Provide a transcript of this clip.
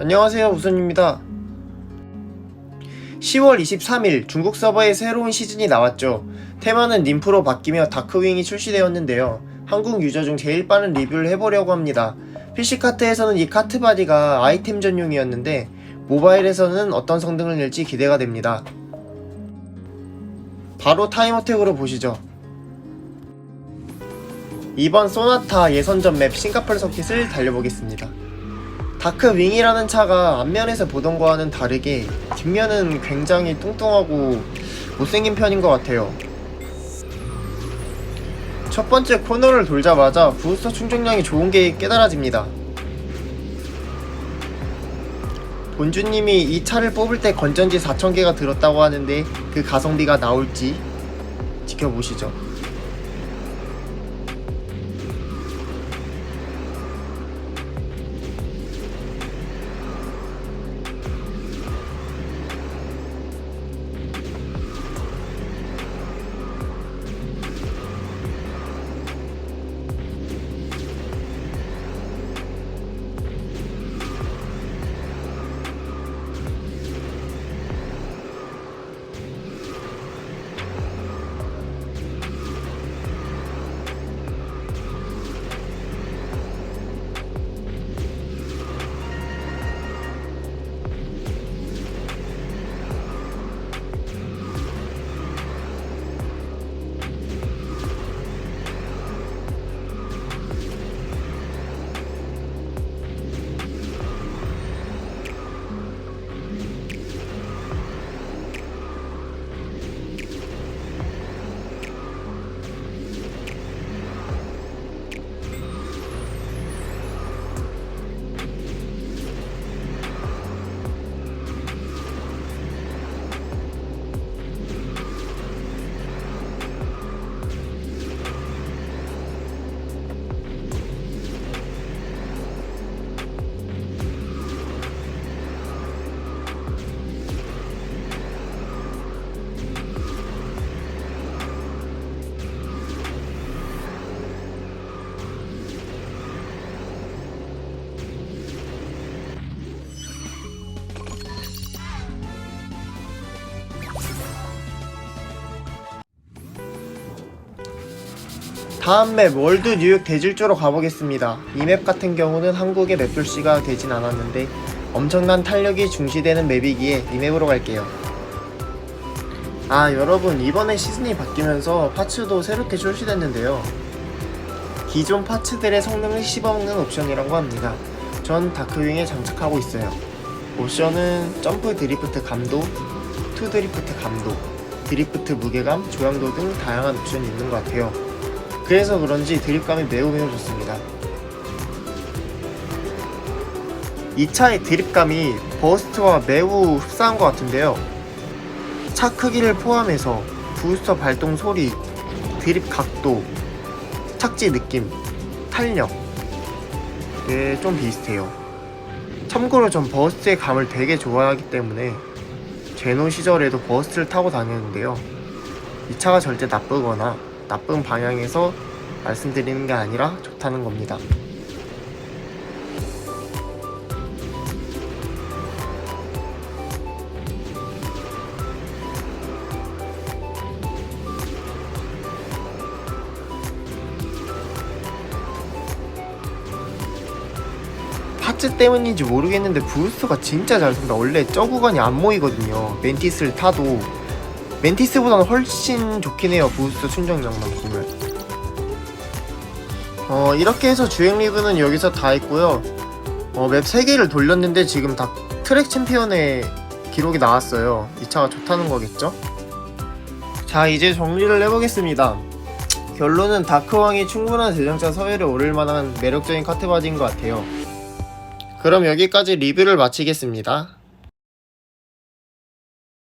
안녕하세요 우순입니다. 10월 23일 중국 서버에 새로운 시즌이 나왔죠. 테마는 님프로 바뀌며 다크윙이 출시되었는데요. 한국 유저 중 제일 빠른 리뷰를 해보려고 합니다. PC카트에서는 이 카트 바디가 아이템 전용이었는데 모바일에서는 어떤 성능을 낼지 기대가 됩니다. 바로 타임어택으로 보시죠. 이번 소나타 예선전 맵 싱가폴 서킷을 달려보겠습니다 다크 윙이라는 차가 앞면에서 보던 거와는 다르게 뒷면은 굉장히 뚱뚱하고 못생긴 편인 것 같아요. 첫 번째 코너를 돌자마자 부스터 충전량이 좋은 게 깨달아집니다. 본주님이 이 차를 뽑을 때 건전지 4,000개가 들었다고 하는데 그 가성비가 나올지 지켜보시죠. 다음 맵 월드 뉴욕 대질주로 가보겠습니다. 이 맵 같은 경우는 한국의 맵 출시가 되진 않았는데 엄청난 탄력이 중시되는 맵이기에 이 맵으로 갈게요. 아 여러분 이번에 시즌이 바뀌면서 파츠도 새롭게 출시됐는데요. 기존 파츠들의 성능을 씹어먹는 옵션이라고 합니다. 전 다크윙에 장착하고 있어요. 옵션은 점프 드리프트 감도, 투 드리프트 감도, 드리프트 무게감, 조향도 등 다양한 옵션이 있는 것 같아요. 그래서 그런지 드립감이 매우 매우 좋습니다. 이 차의 드립감이 버스트와 매우 흡사한 것 같은데요. 차 크기를 포함해서 부스터 발동 소리, 드립 각도, 착지 느낌, 탄력 이게 좀 비슷해요. 참고로 전 버스트의 감을 되게 좋아하기 때문에 제노 시절에도 버스트를 타고 다녔는데요. 이 차가 절대 나쁘거나 나쁜 방향에서 말씀드리는 게 아니라 좋다는 겁니다. 파츠 때문인지 모르겠는데 부스터가 진짜 잘 쏜다. 원래 저 구간이 안 모이거든요. 멘티스를 타도 멘티스보다는 훨씬 좋긴 해요. 부스터 충전량만 보면. 어, 이렇게 해서 주행 리뷰는 여기서 다 했고요. 어, 맵 3개를 돌렸는데 지금 다 트랙 챔피언의 기록이 나왔어요. 이 차가 좋다는 거겠죠? 자, 이제 정리를 해보겠습니다. 결론은 다크왕이 충분한 제정자 서열에 오를 만한 매력적인 카트바디인 것 같아요. 그럼 여기까지 리뷰를 마치겠습니다.